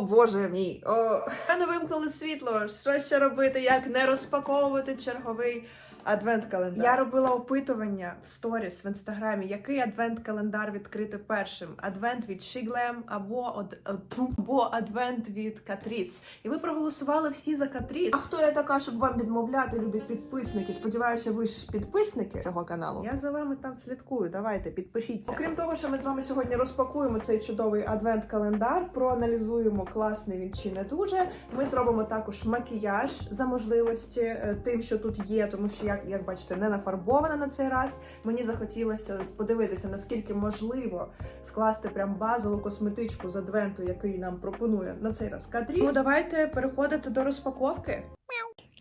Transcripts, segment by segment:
Боже мій. О. не вимкнули світло. Що ще робити? Як не розпаковувати черговий адвент-календар? Я робила опитування в сторіс в інстаграмі, який адвент-календар відкрити першим: адвент від Shiglem або од... або адвент від Катріс. І ви проголосували всі за Катріс. А хто я така, щоб вам відмовляти, любі підписники? Сподіваюся, ви ж підписники цього каналу. Я за вами там слідкую. Давайте підпишіться. Окрім того, що ми з вами сьогодні розпакуємо цей чудовий адвент-календар, проаналізуємо класний він чи не дуже. Ми зробимо також макіяж за можливості е, тим, що тут є, тому що як, як бачите, не нафарбована на цей раз. Мені захотілося подивитися, наскільки можливо скласти прям базову косметичку з адвенту, який нам пропонує на цей раз Катріс. Ну давайте переходити до розпаковки.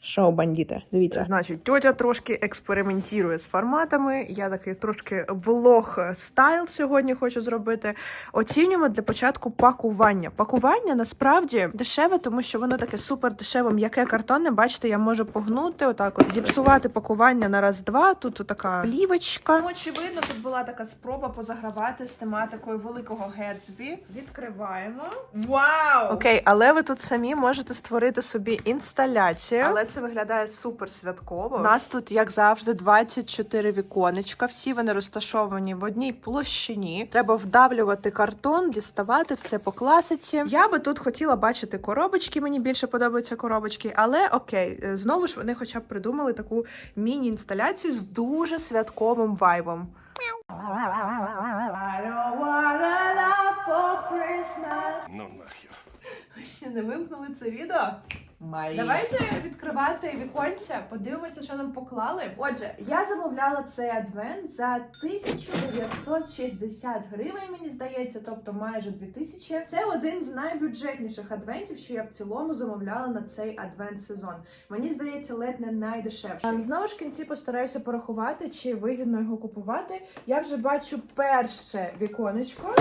Шоу бандіти. Дивіться, значить, тьотя трошки експериментує з форматами. Я такий трошки влог стайл сьогодні хочу зробити. Оцінюємо для початку пакування. Пакування насправді дешеве, тому що воно таке супер дешеве, м'яке картонне. Бачите, я можу погнути, отак, от зіпсувати пакування на раз-два. Тут така плівочка. Ну, очевидно, тут була така спроба позагравати з тематикою великого Гетсбі. Відкриваємо. Вау! Окей, але ви тут самі можете створити собі інсталяцію. Але це виглядає супер святково. У нас тут, як завжди, 24 віконечка. Всі вони розташовані в одній площині. Треба вдавлювати картон, діставати все по класиці. Я би тут хотіла бачити коробочки. Мені більше подобаються коробочки, але окей, е, знову ж вони, хоча б придумали таку міні-інсталяцію з дуже святковим вайбом. Ну нахер. Ви ще не вимкнули це відео? Давайте відкривати віконця, подивимося, що нам поклали. Отже, я замовляла цей адвент за 1960 гривень, мені здається, тобто майже 2000. Це один з найбюджетніших адвентів, що я в цілому замовляла на цей адвент сезон. Мені здається, ледь не найдешевший. Знову ж кінці постараюся порахувати, чи вигідно його купувати. Я вже бачу перше віконечко.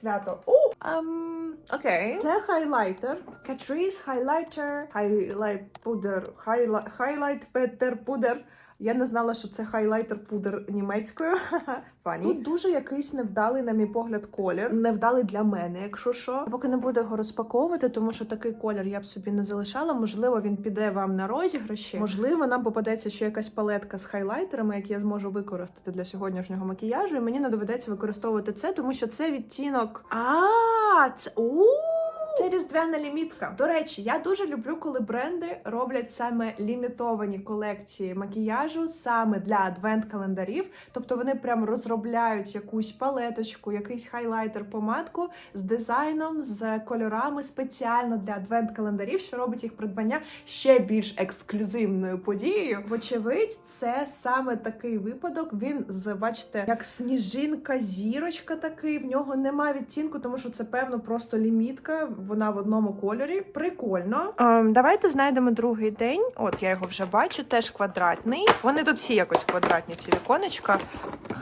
Свято. У! Ам, окей. Це хайлайтер. Catrice хайлайтер. Хайлайт пудер. Хайла- Хайлайт Петер пудер. Я не знала, що це хайлайтер пудер німецькою. Фані. Тут дуже якийсь невдалий, на мій погляд, колір. Невдалий для мене, якщо що. Поки не буду його розпаковувати, тому що такий колір я б собі не залишала. Можливо, він піде вам на розіграші. Можливо, нам попадеться ще якась палетка з хайлайтерами, які я зможу використати для сьогоднішнього макіяжу. І мені не доведеться використовувати це, тому що це відтінок. А, це у. Це різдвяна лімітка. До речі, я дуже люблю, коли бренди роблять саме лімітовані колекції макіяжу саме для адвент-календарів. Тобто вони прям розробляють якусь палеточку, якийсь хайлайтер, помадку з дизайном, з кольорами спеціально для адвент-календарів, що робить їх придбання ще більш ексклюзивною подією. Вочевидь, це саме такий випадок. Він з бачите, як сніжинка, зірочка такий. В нього немає відтінку, тому що це певно просто лімітка. Вона в одному кольорі. Прикольно. Ем, давайте знайдемо другий день. От я його вже бачу, теж квадратний. Вони тут всі якось квадратні, ці віконечка.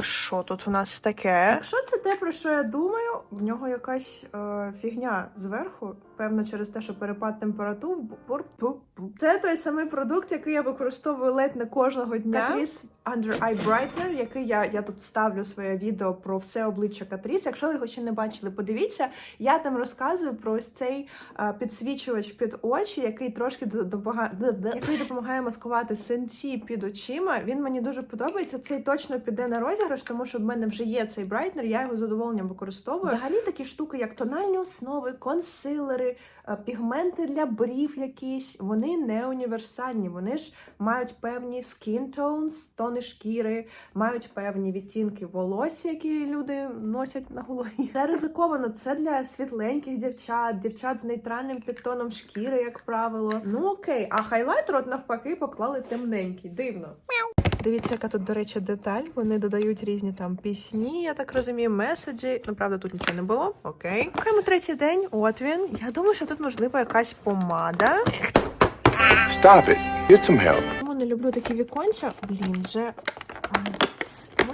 Що тут у нас таке? Якщо це те, про що я думаю, в нього якась е, фігня зверху. Певно, через те, що перепад температур. Це той самий продукт, який я використовую ледь не кожного дня. Catrice Under Eye Brightener, який я, я тут ставлю своє відео про все обличчя Катріс. Якщо ви його ще не бачили, подивіться. Я там розказую про ось цей е, підсвічувач під очі, який трошки який допомагає маскувати синці під очима. Він мені дуже подобається. Цей точно піде на розіграш, тому що в мене вже є цей брайтнер. Я його з задоволенням використовую. Взагалі такі штуки, як тональні основи, консилери, е, пігменти для брів, якісь вони не універсальні. Вони ж мають певні skin tones, тони шкіри, мають певні відтінки волосся, які люди носять на голові. Це ризиковано. Це для світленьких дівчат, дівчат з нейтральним підтоном шкіри, як правило. Ну окей, а хайлайтер от навпаки поклали темненький. Дивно. Дивіться, яка тут, до речі, деталь. Вони додають різні там пісні, я так розумію, меседжі. Ну, правда, тут нічого не було. Окей. Окремо третій день. От він. Я думаю, що тут можливо якась помада. Stop it. Get some help. Тому не люблю такі віконця. Блін, вже.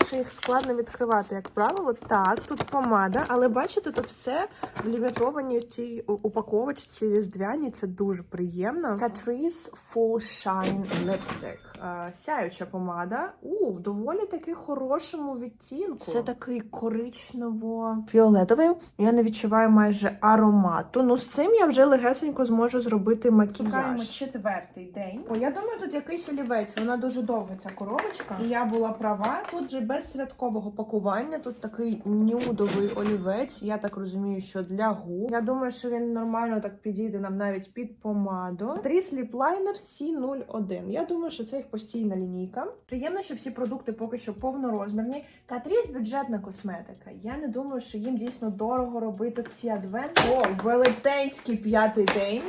Що їх складно відкривати, як правило. Так, тут помада, але бачите, тут все в лімітованій цій упаковочці різдвяній. Це дуже приємно. Catrice Full Shine Lipstick. Е, Сяюча помада. У, доволі таки хорошому відтінку. Це такий коричнево-фіолетовий. Я не відчуваю майже аромату. Ну, з цим я вже легесенько зможу зробити макіяж. Чекаємо четвертий день. О, я думаю, тут якийсь олівець. Вона дуже довга ця коробочка. І я була права. Тут же без святкового пакування. Тут такий нюдовий олівець. Я так розумію, що для губ. Я думаю, що він нормально так підійде нам навіть під помаду. Тріс Lip Liner C01. Я думаю, що це їх постійна лінійка. Приємно, що всі продукти поки що повнорозмірні. Катріс бюджетна косметика. Я не думаю, що їм дійсно дорого робити ці адвент. О, велетенський п'ятий день.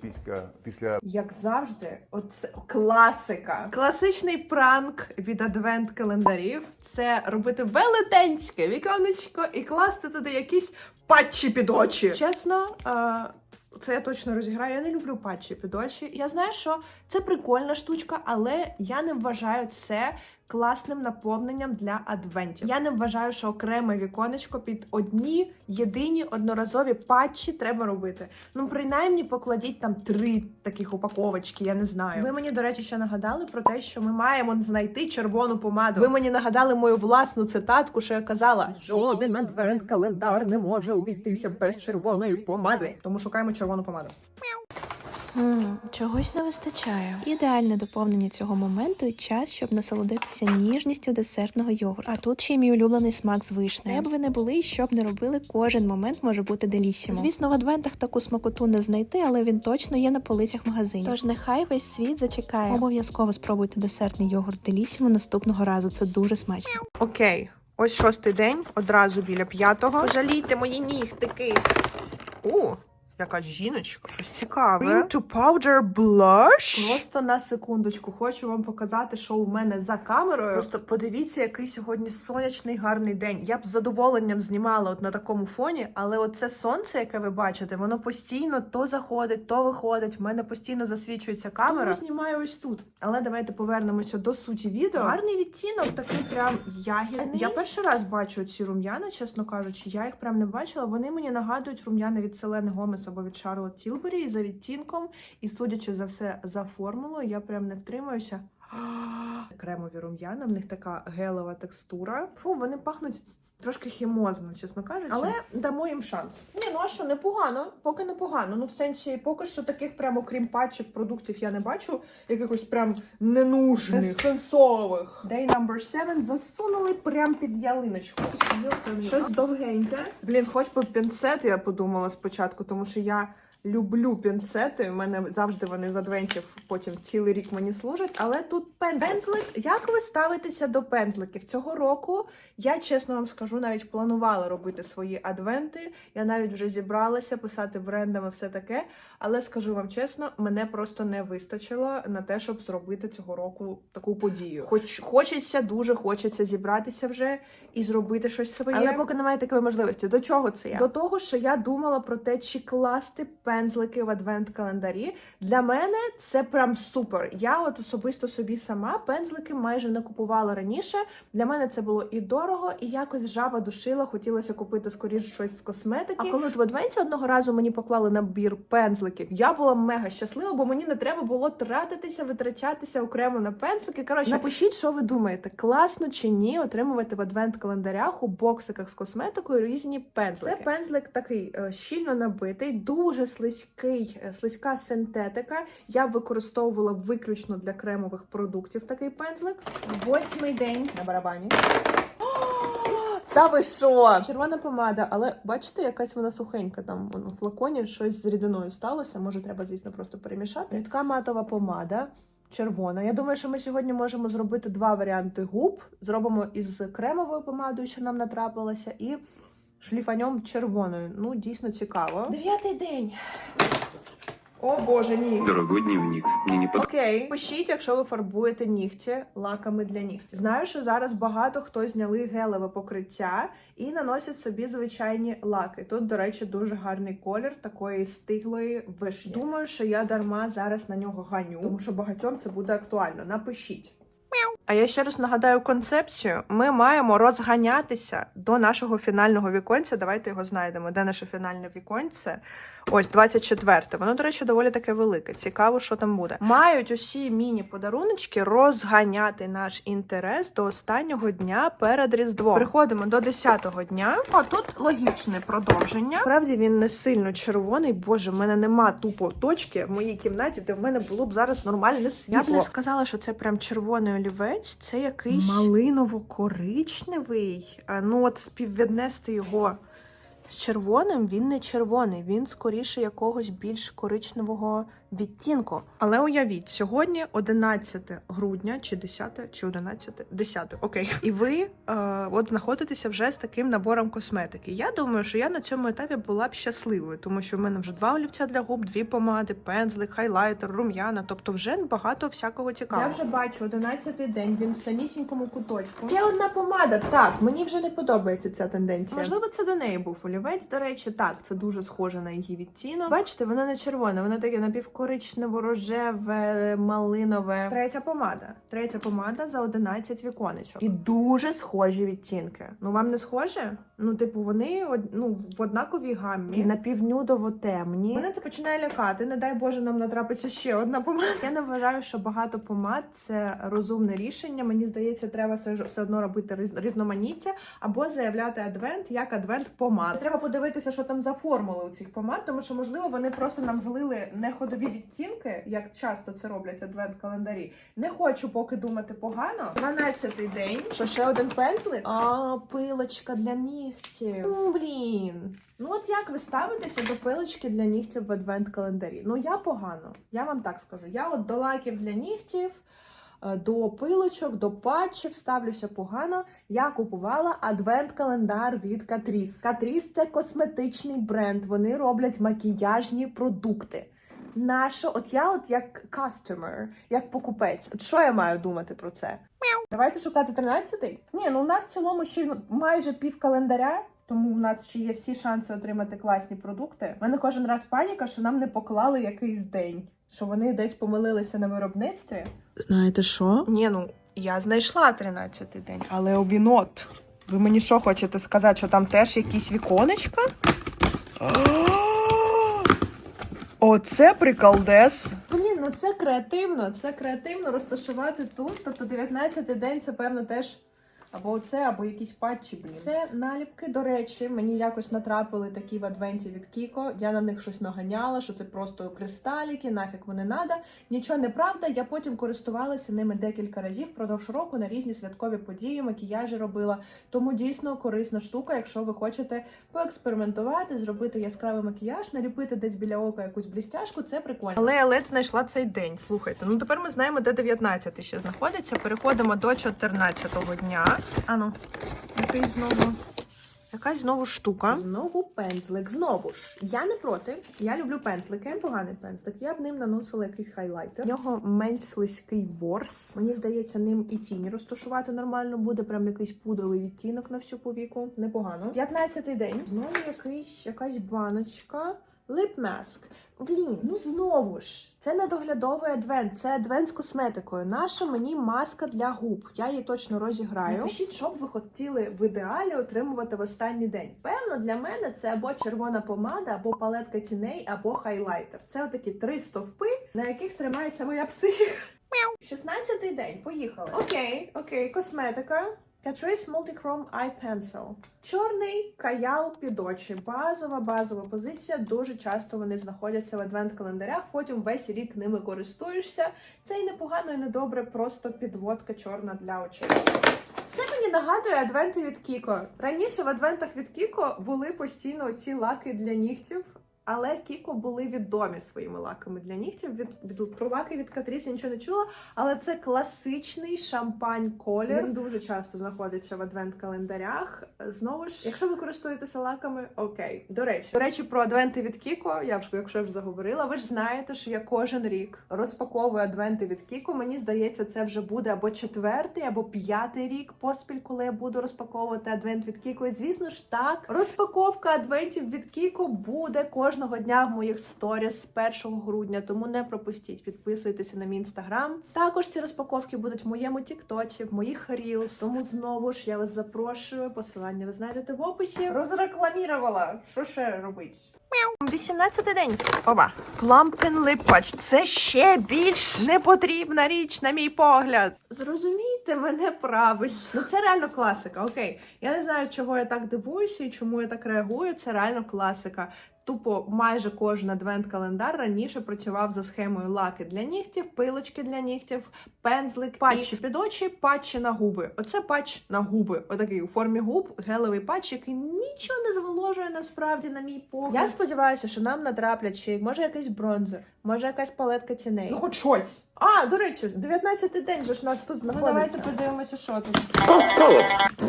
Після, після Як завжди, оце класика. Класичний пранк від адвент-календарів це робити велетенське віконечко і класти туди якісь патчі під очі. Чесно, е, це я точно розіграю. Я не люблю патчі під очі. Я знаю, що це прикольна штучка, але я не вважаю це. Класним наповненням для адвентів. Я не вважаю, що окреме віконечко під одні єдині одноразові патчі треба робити. Ну, принаймні, покладіть там три таких упаковочки, я не знаю. Ви мені, до речі, ще нагадали про те, що ми маємо знайти червону помаду. Ви мені нагадали мою власну цитатку, що я казала. Жоден адвент-календар не може обійтися без червоної помади. Тому шукаємо червону помаду. М, чогось не вистачає. Ідеальне доповнення цього моменту і час, щоб насолодитися ніжністю десертного йогурту. А тут ще й мій улюблений смак з вишнею. Де б ви не були і що б не робили, кожен момент може бути делісімо. Звісно, в адвентах таку смакоту не знайти, але він точно є на полицях магазинів. Тож нехай весь світ зачекає. Обов'язково спробуйте десертний йогурт делісімо наступного разу. Це дуже смачно. Окей, ось шостий день, одразу біля п'ятого. Пожалійте мої нігтики. О, якась жіночка, щось цікаве. Cream to powder blush. Просто на секундочку хочу вам показати, що у мене за камерою. Просто подивіться, який сьогодні сонячний гарний день. Я б з задоволенням знімала от на такому фоні, але оце сонце, яке ви бачите, воно постійно то заходить, то виходить. В мене постійно засвічується камера. Тому знімаю ось тут. Але давайте повернемося до суті відео. Гарний відтінок, такий прям ягідний. Я перший раз бачу ці рум'яна, чесно кажучи. Я їх прям не бачила. Вони мені нагадують рум'яна від Селени Гомес або від Шарлот Тілбері і за відтінком. І судячи за все за формулою, я прям не втримаюся. Кремові рум'яна, в них така гелева текстура. Фу, вони пахнуть трошки хімозно, чесно кажучи. Але дамо їм шанс. Ні, ну а що, непогано, поки непогано. Ну, в сенсі, поки що таких прямо крім патчів продуктів я не бачу. Якихось прям ненужних, сенсових. Day number 7 засунули прям під ялиночку. Щось довгеньке. Блін, хоч би пінцет, я подумала спочатку, тому що я люблю пінцети. У мене завжди вони з адвентів потім цілий рік мені служать. Але тут пензлик. Пензлик. Як ви ставитеся до пензликів? Цього року я чесно вам скажу, навіть планувала робити свої адвенти. Я навіть вже зібралася писати брендами, все таке. Але скажу вам чесно, мене просто не вистачило на те, щоб зробити цього року таку подію. Хоч хочеться, дуже хочеться зібратися вже і зробити щось своє. Але поки немає такої можливості. До чого це я? До того, що я думала про те, чи класти пензлики в адвент-календарі. Для мене це прям супер. Я от особисто собі сама пензлики майже не купувала раніше. Для мене це було і дорого, і якось жаба душила. Хотілося купити скоріш щось з косметики. А коли в адвенті одного разу мені поклали набір пензликів, я була мега щаслива, бо мені не треба було тратитися, витрачатися окремо на пензлики. Коротше, напишіть, що ви думаєте, класно чи ні отримувати в адвент-календарях у боксиках з косметикою різні пензлики. Це пензлик такий е, щільно набитий, дуже слизький, е, слизька синтетика. Я використовувала виключно для кремових продуктів такий пензлик. Восьмий день на барабані. Та ви що? Червона помада, але бачите, якась вона сухенька. Там в флаконі щось з рідиною сталося. Може, треба, звісно, просто перемішати. Рідка матова помада. Червона. Я думаю, що ми сьогодні можемо зробити два варіанти губ. Зробимо із кремовою помадою, що нам натрапилося, і шліфанем червоною. Ну, дійсно цікаво. Дев'ятий день. О боже, ні. Дорогой дневник, мне не под... Окей, пишіть, якщо ви фарбуєте нігті лаками для нігтів. Знаю, що зараз багато хто зняли гелеве покриття і наносять собі звичайні лаки. Тут, до речі, дуже гарний колір такої стиглої вишні. Думаю, що я дарма зараз на нього ганю, тому що багатьом це буде актуально. Напишіть. А я ще раз нагадаю концепцію. Ми маємо розганятися до нашого фінального віконця. Давайте його знайдемо. Де наше фінальне віконце? Ось 24. Воно, до речі, доволі таке велике. Цікаво, що там буде. Мають усі міні-подаруночки розганяти наш інтерес до останнього дня перед Різдвом. Приходимо до 10-го дня. О, тут логічне продовження. Справді він не сильно червоний. Боже, в мене нема тупо точки в моїй кімнаті, де в мене було б зараз нормальне світло. Я б не сказала, що це прям червоний олівець, це якийсь малиново-коричневий. Ну, от співвіднести його з червоним він не червоний, він скоріше якогось більш коричневого відтінку. Але уявіть, сьогодні 11 грудня, чи 10, чи 11, 10, окей. І ви е, от знаходитеся вже з таким набором косметики. Я думаю, що я на цьому етапі була б щасливою, тому що в мене вже два олівця для губ, дві помади, пензлик, хайлайтер, рум'яна, тобто вже багато всякого цікавого. Я вже бачу 11 день, він в самісінькому куточку. Ще одна помада. Так, мені вже не подобається ця тенденція. Можливо, це до неї був олівець. До речі, так, це дуже схоже на її відтінок. Бачите, воно не червоне, воно таке напівкоричнево-рожеве, малинове. Третя помада. Третя помада за 11 віконечок. І дуже схожі відтінки. Ну вам не схоже? Ну, типу, вони ну, в однаковій гаммі, напівнюдово темні. Мене це починає лякати. Не дай Боже, нам натрапиться ще одна помада. Я не вважаю, що багато помад це розумне рішення. Мені здається, треба все, все одно робити різноманіття або заявляти адвент як адвент помад. Треба подивитися, що там за формули у цих помад, тому що можливо вони просто нам злили неходові відтінки, як часто це роблять адвент календарі. Не хочу поки думати погано. 12-й день. Що ще один пензлик? А, пилочка для нігтів. Ну, блін. Ну от як ви ставитеся до пилочки для нігтів в адвент календарі? Ну я погано. Я вам так скажу. Я от до лаків для нігтів. е, До пилочок, до патчів ставлюся погано. Я купувала адвент-календар від Catrice. Catrice – це косметичний бренд. Вони роблять макіяжні продукти. Нащо? От я, от як customer, як покупець, от що я маю думати про це? Давайте шукати 13-й. Ні, ну у нас в цілому ще майже пів календаря, тому у нас ще є всі шанси отримати класні продукти. У мене кожен раз паніка, що нам не поклали якийсь день, що вони десь помилилися на виробництві. Знаєте що? Ні, ну я знайшла 13-й день, але обінот. Ви мені що хочете сказати, що там теж якісь віконечка? Оце приколдес. Блін, ну це креативно. Це креативно розташувати тут. Тобто 19-й день це певно теж. Або оце, або якісь патчі, блін. Це наліпки, до речі, мені якось натрапили такі в адвенті від Кіко. Я на них щось наганяла, що це просто кристаліки, нафіг вони надо. Нічого не правда. Я потім користувалася ними декілька разів впродовж року на різні святкові події, макіяжі робила. Тому дійсно корисна штука, якщо ви хочете поекспериментувати, зробити яскравий макіяж, наліпити десь біля ока якусь блістяшку, це прикольно. Але я ледь знайшла цей день. Слухайте, ну тепер ми знаємо, де 19 ще знаходиться. Переходимо до 14-го дня. Ану, який знову. Якась знову штука. Знову пензлик. Знову ж. Я не проти. Я люблю пензлики. Поганий пензлик. Я б ним наносила якийсь хайлайтер. В нього менш слизький ворс. Мені здається, ним і тіні розташувати нормально буде. Прям якийсь пудровий відтінок на всю повіку. Непогано. 15-й день. Знову якийсь, якась баночка. Лип маск. Блін, ну знову ж. Це не доглядовий адвент, це адвент з косметикою. Наша мені маска для губ. Я її точно розіграю. Напишіть, що б ви хотіли в ідеалі отримувати в останній день. Певно, для мене це або червона помада, або палетка тіней, або хайлайтер. Це отакі три стовпи, на яких тримається моя психіка. 16-й день, поїхали. Окей, окей, косметика. Catrice Multichrome Eye Pencil. Чорний каял під очі. Базова, базова позиція. Дуже часто вони знаходяться в адвент-календарях. Потім весь рік ними користуєшся. Це і непогано, і недобре, просто підводка чорна для очей. Це мені нагадує адвенти від Кіко. Раніше в адвентах від Кіко були постійно ці лаки для нігтів. Але Кіко були відомі своїми лаками для нігтів. Від, від про лаки від Катріс я нічого не чула, але це класичний шампань колір. Він дуже часто знаходиться в адвент-календарях. Знову ж, якщо ви користуєтеся лаками, окей. До речі, до речі, про адвенти від Кіко. Я вже якщо я вже заговорила, ви ж знаєте, що я кожен рік розпаковую адвенти від Кіко. Мені здається, це вже буде або четвертий, або п'ятий рік поспіль, коли я буду розпаковувати адвент від Кіко. І звісно ж, так розпаковка адвентів від Кіко буде кожен кожного дня в моїх сторіс з 1 грудня, тому не пропустіть. Підписуйтеся на мій інстаграм. Також ці розпаковки будуть в моєму тіктоці, в моїх рілс. Тому знову ж я вас запрошую. Посилання ви знайдете в описі. Розрекламірувала. Що ще робить? 18-й день. Оба. Lip Patch. Це ще більш непотрібна річ, на мій погляд. Зрозумійте мене правильно. Ну це реально класика. Окей. Я не знаю, чого я так дивуюся і чому я так реагую. Це реально класика. Тупо майже кожен адвент-календар раніше працював за схемою лаки для нігтів, пилочки для нігтів, пензлик, патчі під очі, патчі на губи. Оце патч на губи. Отакий у формі губ, гелевий патч, який нічого не зволожує насправді, на мій погляд. Я сподіваюся, що нам натраплять ще може якийсь бронзер, може якась палетка ціней. Ну, хоч щось. А, до речі, 19-й день же ж нас тут знаходиться. Ну, давайте подивимося, що тут.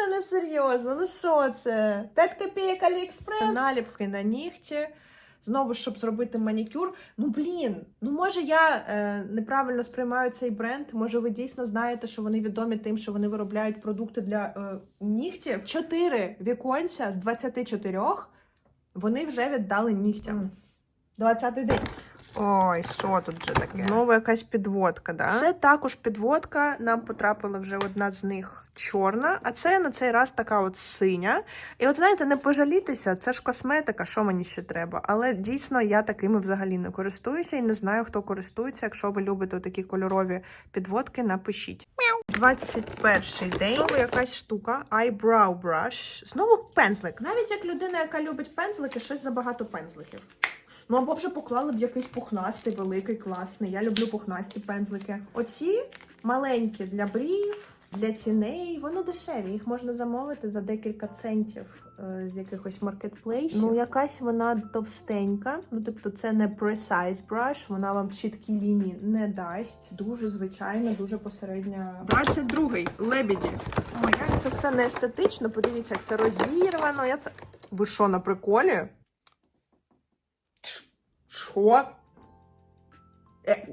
Це не серйозно. Ну що це? 5 копійок Аліекспрес. Наліпки на нігті. Знову щоб зробити манікюр. Ну блін, ну може я е, неправильно сприймаю цей бренд. Може, ви дійсно знаєте, що вони відомі тим, що вони виробляють продукти для е, нігтів. Чотири віконця з 24 вони вже віддали нігтям. 20-й день. Ой, що тут вже таке? Знову якась підводка, да? Це також підводка. Нам потрапила вже одна з них чорна, а це на цей раз така от синя. І от знаєте, не пожалітися, це ж косметика, що мені ще треба. Але дійсно я такими взагалі не користуюся і не знаю, хто користується. Якщо ви любите такі кольорові підводки, напишіть. 21 день. Знову якась штука. Eyebrow brush. Знову пензлик. Навіть як людина, яка любить пензлики, щось забагато пензликів. Ну, або вже поклали б якийсь пухнастий, великий, класний. Я люблю пухнасті пензлики. Оці маленькі для брів, для тіней, вони дешеві. Їх можна замовити за декілька центів е, з якихось маркетплейсів. Ну, якась вона товстенька. Ну, тобто, це не precise brush, вона вам чіткі лінії не дасть. Дуже звичайна, дуже посередня. 22-й лебіді. Ой, як це все не естетично. Подивіться, як це розірвано. Я це. Ви що, на приколі? Що? Е,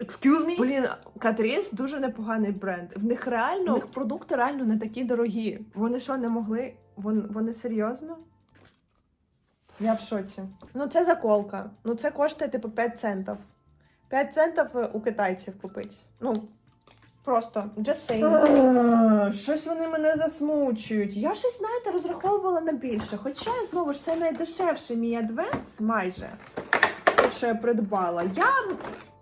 Excuse me? Блін, Катріс дуже непоганий бренд. В них реально в них продукти реально не такі дорогі. Вони що не могли? Вони, вони серйозно? Я в шоці. Ну, це заколка. Ну, це коштує типу 5 центів. 5 центів е, у китайців купить. Ну, просто just saying. Щось вони мене засмучують. Я щось, знаєте, розраховувала на більше. Хоча, знову ж, це найдешевший мій адвент майже. Що я придбала. Я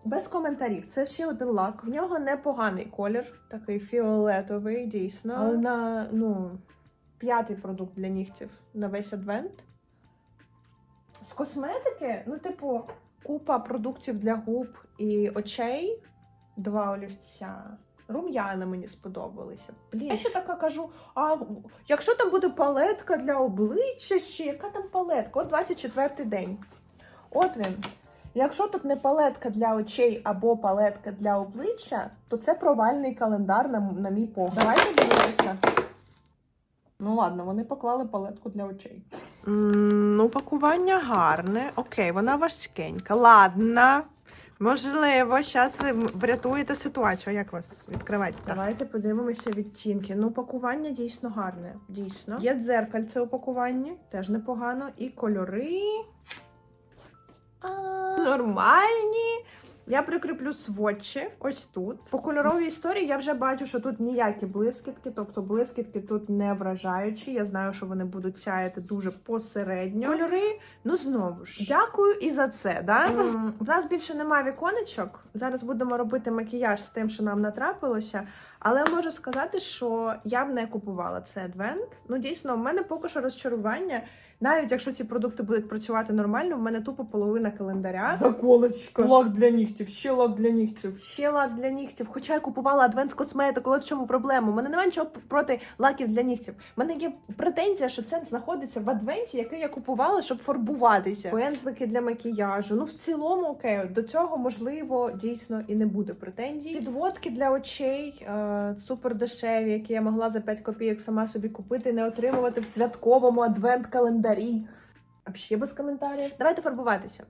без коментарів. Це ще один лак. В нього непоганий колір, такий фіолетовий, дійсно. Але на ну, п'ятий продукт для нігтів на весь адвент. З косметики, ну, типу, купа продуктів для губ і очей, два олівця. Рум'яна мені сподобалися. Блін, я ще така кажу: а якщо там буде палетка для обличчя ще, яка там палетка? От 24 й день. От він. Якщо тут не палетка для очей або палетка для обличчя, то це провальний календар на, на мій погляд. Давайте дивитися. Ну ладно, вони поклали палетку для очей. ну, пакування гарне. Окей, вона важкенька. Ладно. Можливо, зараз ви врятуєте ситуацію. Як вас відкривати? Давайте подивимося відтінки. Ну, пакування дійсно гарне. Дійсно. Є дзеркальце у пакуванні, теж непогано. І кольори. Нормальні. Я прикріплю сводчі ось тут. По кольоровій історії я вже бачу, що тут ніякі блискітки, тобто блискітки тут не вражаючі. Я знаю, що вони будуть сяяти дуже посередньо. Кольори, ну знову ж, дякую і за це. Да? У нас більше немає віконечок. Зараз будемо робити макіяж з тим, що нам натрапилося. Але можу сказати, що я б не купувала цей адвент. Ну, дійсно, в мене поки що розчарування. Навіть якщо ці продукти будуть працювати нормально, в мене тупо половина календаря. Заколочка. Лак для нігтів, ще лак для нігтів. Ще лак для нігтів. Хоча я купувала адвент косметику, от в чому проблема. У мене немає нічого проти лаків для нігтів. У мене є претензія, що це знаходиться в адвенті, який я купувала, щоб фарбуватися. Пензлики для макіяжу. Ну, в цілому, окей, до цього можливо дійсно і не буде претензій. Підводки для очей е, супер дешеві, які я могла за 5 копійок сама собі купити, не отримувати в святковому адвент-календарі. А ще без коментарів. Давайте фарбуватися.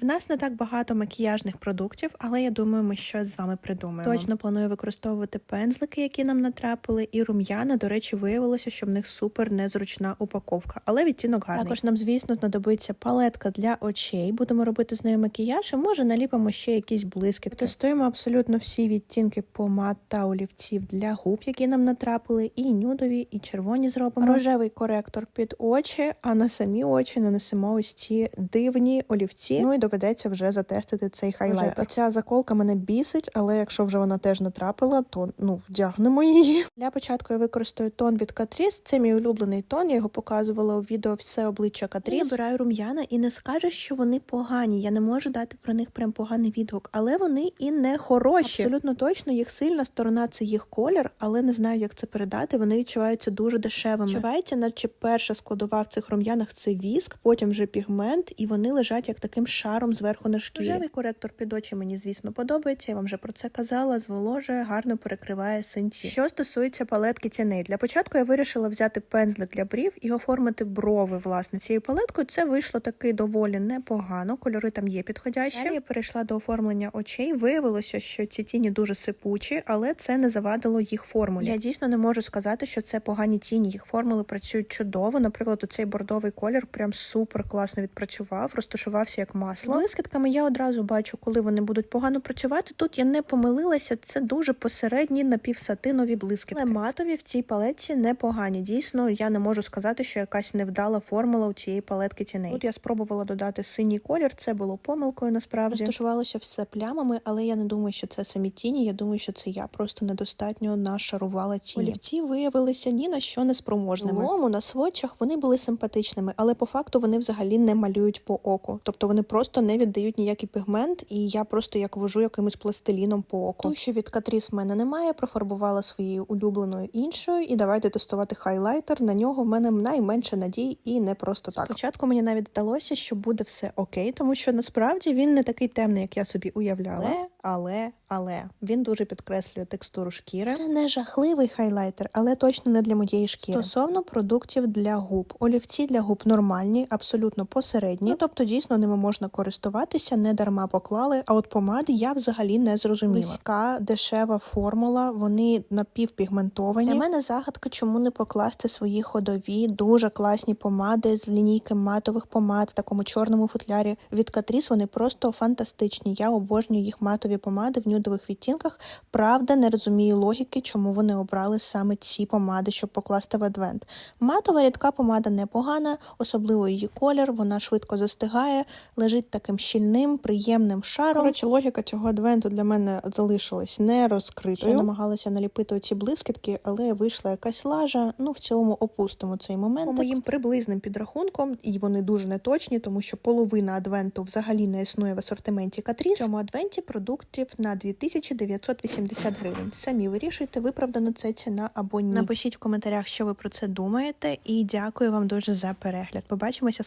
В нас не так багато макіяжних продуктів, але я думаю, ми щось з вами придумаємо. Точно планую використовувати пензлики, які нам натрапили, і рум'яна. До речі, виявилося, що в них супер незручна упаковка, але відтінок гарний. Також нам, звісно, знадобиться палетка для очей. Будемо робити з нею макіяж. і Може, наліпимо ще якісь блискітки. Тестуємо абсолютно всі відтінки помад та олівців для губ, які нам натрапили, і нюдові, і червоні зробимо. Рожевий коректор під очі, а на самі очі нанесемо ось ці дивні олівці. Ну і доведеться вже затестити цей хайлайтер. Оця заколка мене бісить, але якщо вже вона теж натрапила, то ну вдягнемо її. Для початку я використаю тон від Catrice. Це мій улюблений тон. Я його показувала у відео все обличчя Catrice. Набираю рум'яна і не скажеш, що вони погані. Я не можу дати про них прям поганий відгук, але вони і не хороші. Абсолютно точно їх сильна сторона це їх колір, але не знаю, як це передати. Вони відчуваються дуже дешевими. Відчувається, наче перша складова в цих рум'янах це віск, потім вже пігмент, і вони лежать як таким шаром зверху на шкірі. Рожевий коректор під очі мені, звісно, подобається. Я вам вже про це казала. Зволожує, гарно перекриває синці. Що стосується палетки тіней, для початку я вирішила взяти пензлик для брів і оформити брови власне цією палеткою. Це вийшло таки доволі непогано. Кольори там є підходящі. Далі я перейшла до оформлення очей. Виявилося, що ці тіні дуже сипучі, але це не завадило їх формулі. Я дійсно не можу сказати, що це погані тіні. Їх формули працюють чудово. Наприклад, оцей бордовий колір прям супер класно відпрацював, розташувався як масло. Блискітками я одразу бачу, коли вони будуть погано працювати. Тут я не помилилася. Це дуже посередні напівсатинові блискітки. Але матові в цій палетці непогані. Дійсно, я не можу сказати, що якась невдала формула у цієї палетки тіней. Тут я спробувала додати синій колір. Це було помилкою. Насправді розташувалося все плямами, але я не думаю, що це самі тіні. Я думаю, що це я просто недостатньо нашарувала тіні. Олівці виявилися ні на що не спроможними. Лому на сводчах вони були симпатичними, але по факту вони взагалі не малюють по оку. Тобто вони просто не віддають ніякий пігмент, і я просто як вожу якимось пластиліном по оку. Туші від Catrice в мене немає. Профарбувала своєю улюбленою іншою. І давайте тестувати хайлайтер. На нього в мене найменше надій і не просто так. Спочатку мені навіть здалося, що буде все окей, тому що насправді він не такий темний, як я собі уявляла. Але, але, але він дуже підкреслює текстуру шкіри. Це не жахливий хайлайтер, але точно не для моєї шкіри. Стосовно продуктів для губ, олівці для губ нормальні, абсолютно посередні. Ну, тобто, дійсно ними можна користуватися, не дарма поклали. А от помади я взагалі не зрозуміла. Близька, дешева формула, вони напівпігментовані. Для мене загадка, чому не покласти свої ходові, дуже класні помади з лінійки матових помад в такому чорному футлярі. Від Catrice вони просто фантастичні. Я обожнюю їх матові помади в нюдових відтінках. Правда, не розумію логіки, чому вони обрали саме ці помади, щоб покласти в адвент. Матова рідка помада непогана, особливо її колір. Вона швидко застигає, лежить таким щільним, приємним шаром. Коротше, логіка цього адвенту для мене залишилась не розкритою. Я намагалася наліпити оці блискітки, але вийшла якась лажа. Ну, в цілому опустимо цей момент. По моїм приблизним підрахунком, і вони дуже неточні, тому що половина адвенту взагалі не існує в асортименті Catrice. В цьому адвенті продуктів на 2980 гривень. Самі вирішуйте, виправдана це ціна або ні. Напишіть в коментарях, що ви про це думаєте, і дякую вам дуже за перегляд. Побачимося